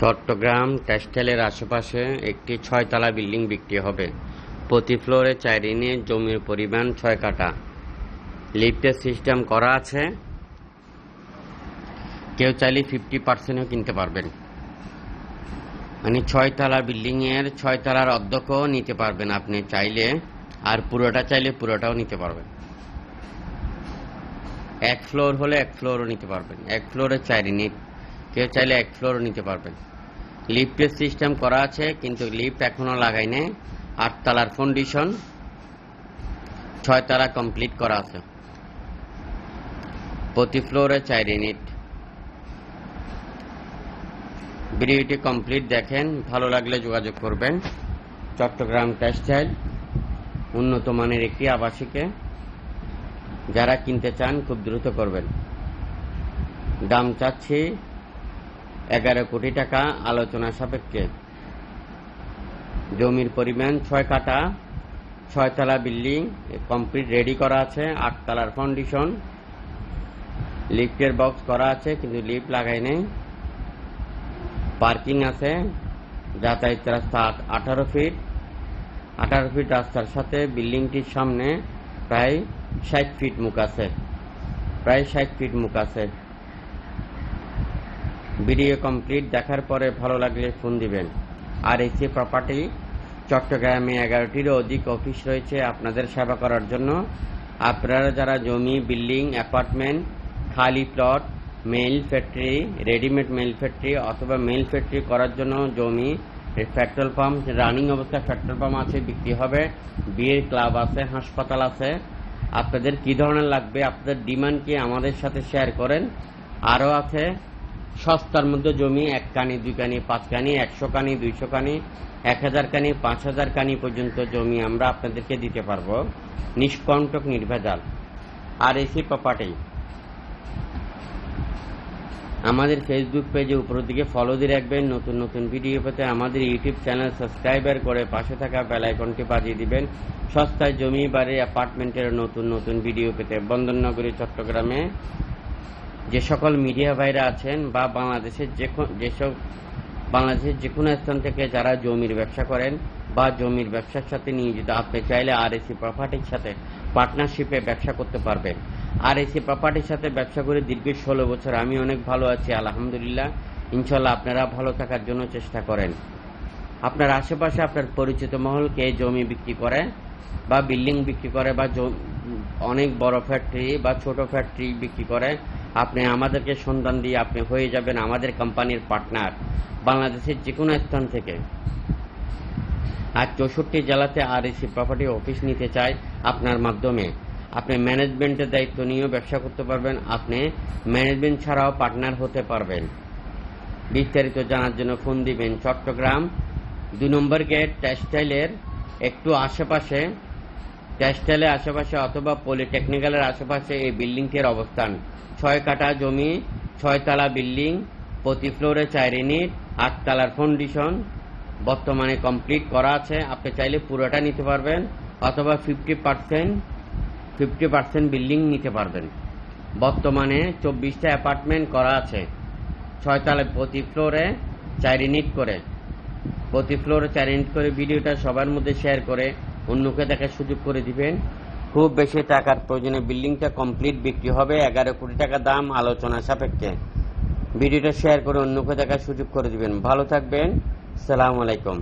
চট্টগ্রাম টেক্সটাইলের আশেপাশে একটি ছয়তলা বিল্ডিং বিক্রি হবে। প্রতি ফ্লোরে চার ইউনিট জমির পরিমাণ ছয় কাটা লিফটের সিস্টেম করা আছে। কেউ চাইলে ফিফটি পার্সেন্টও কিনতে পারবেন। মানে ছয়তলা বিল্ডিংয়ের ছয়তলার অধ্যক্ষও নিতে পারবেন আপনি চাইলে, আর পুরোটা চাইলে পুরোটাও নিতে পারবেন। এক ফ্লোর হলে এক ফ্লোরও নিতে পারবেন। এক ফ্লোরে চার ইউনিট কেউ চাইলে এক ফ্লোরও নিতে পারবেন। লিফটের সিস্টেম করা আছে, কিন্তু লিফট এখনও লাগাই নেই। আটতলার ফাউন্ডেশন ছয়তলা কমপ্লিট করা আছে। প্রতি ফ্লোরে চার ইউনিট ভিডিওটি কমপ্লিট দেখেন, ভালো লাগলে যোগাযোগ করবেন। চট্টগ্রাম টেক্সটাইল উন্নত মানের একটি আবাসিকে যারা কিনতে চান খুব দ্রুত করবেন। দাম চাচ্ছি এগারো কোটি টাকা আলোচনা সাপেক্ষে। জমির পরিমাণ ছয় কাটা ছয়তলা বিল্ডিং কমপ্লিট রেডি করা আছে আটতলার ফাউন্ডেশন। লিফটের বক্স করা আছে, কিন্তু লিফট লাগাই নেই। পার্কিং আছে, যাতায়াত রাস্তা আঠারো ফিট। আঠারো ফিট রাস্তার সাথে বিল্ডিংটির সামনে প্রায় ষাট ফিট মুখ আছে। প্রায় ষাট ফিট মুখ আছে। ভিডিও কমপ্লিট দেখার পরে ভালো লাগলে ফোন দিবেন। আর এই এসি প্রপার্টি চট্টগ্রামে এগারোটিরও অধিক অফিস রয়েছে আপনাদের সেবা করার জন্য। আপনারা যারা জমি বিল্ডিং অ্যাপার্টমেন্ট খালি plot mill factory readymade mill factory অথবা মেল ফ্যাক্টরি করার জন্য জমি পেট্রোল পাম্প রানিং অবস্থায় পেট্রোল পাম্প আছে, বিক্রি হবে। বিয়ের ক্লাব আছে, হাসপাতাল আছে। আপনাদের কি ধরনের লাগবে, আপনাদের ডিমান্ড কি আমাদের সাথে শেয়ার করেন। আরও আছে। সস্তার মধ্যে জমি এক কানি, দুই কানি, পাঁচ কানি, একশো কানি, দুইশো কানি, এক হাজার কানি, পাঁচ হাজার কানি পর্যন্ত জমি আমরা আপনাদেরকে দিতে পারব। নিষ্কণ্টক নির্ভেজাল। আর এসি প্রপার্টি আমাদের ফেসবুক পেজে উপরের দিকে ফলো দিয়ে রাখবেন। নতুন নতুন ভিডিও পেতে আমাদের ইউটিউব চ্যানেল সাবস্ক্রাইবার করে পাশে থাকা বেল আইকনটি বাজিয়ে দিবেন। সস্তায় জমি বাড়ি অ্যাপার্টমেন্টের নতুন নতুন ভিডিও পেতে বন্দরনগরী, চট্টগ্রামে যে সকল মিডিয়া ভাইরা আছেন বা বাংলাদেশের যে যেসব বাংলাদেশের যে কোনো স্থান থেকে যারা জমির ব্যবসা করেন বা জমির ব্যবসার সাথে নিয়োজিত, আপনি চাইলে আর এসি প্রপার্টির সাথে পার্টনারশিপে ব্যবসা করতে পারবেন। আর এসি প্রপার্টির সাথে ব্যবসা করে দীর্ঘ ষোলো বছর আমি অনেক ভালো আছি, আলহামদুলিল্লাহ। ইনশাল্লাহ আপনারা ভালো থাকার জন্য চেষ্টা করেন। আপনার আশেপাশে আপনার পরিচিত মহলকে জমি বিক্রি করে বা বিল্ডিং বিক্রি করে বা অনেক বড় ফ্যাক্টরি বা ছোট ফ্যাক্টরি বিক্রি করে আপনি আমাদেরকে সন্ধান দিয়ে আপনি হয়ে যাবেন আমাদের কোম্পানির পার্টনার বাংলাদেশের যে কোনো স্থান থেকে। আর চৌষট্টি জেলাতে আর এসি প্রপার্টি অফিস নিতে চাই আপনার মাধ্যমে। আপনি ম্যানেজমেন্টের দায়িত্ব নিয়েও ব্যবসা করতে পারবেন, আপনি ম্যানেজমেন্ট ছাড়াও পার্টনার হতে পারবেন। বিস্তারিত জানার জন্য ফোন দিবেন চট্টগ্রাম দুই নম্বর গেট টেক্সটাইলের একটু আশেপাশে টেক্সটাইলের আশেপাশে অথবা পলিটেকনিক্যালের আশেপাশে এই বিল্ডিংটির অবস্থান। ছয় কাটা জমি ছয়তলা বিল্ডিং, প্রতি ফ্লোরে চার ইউনিট আটতলার ফাউন্ডেশন বর্তমানে কমপ্লিট করা আছে। আপনি চাইলে পুরোটা নিতে পারবেন অথবা fifty percent fifty percent building নিতে পারবেন। বর্তমানে চব্বিশটা অ্যাপার্টমেন্ট করা আছে। ছয়তলা প্রতি ফ্লোরে চার ইউনিট করে। প্রতি ফ্লোরে চার ইউনিট করে ভিডিওটা সবার মধ্যে শেয়ার করে। অন্যকে দেখার সুযোগ করে দিবেন। খুব বেশি টাকার প্রয়োজনে বিল্ডিংটা কমপ্লিট বিক্রি হবে। এগারো কোটি টাকা দাম আলোচনা সাপেক্ষে। ভিডিওটা শেয়ার করে অন্যকে দেখার সুযোগ করে দিবেন। ভালো থাকবেন। সালাম আলাইকুম।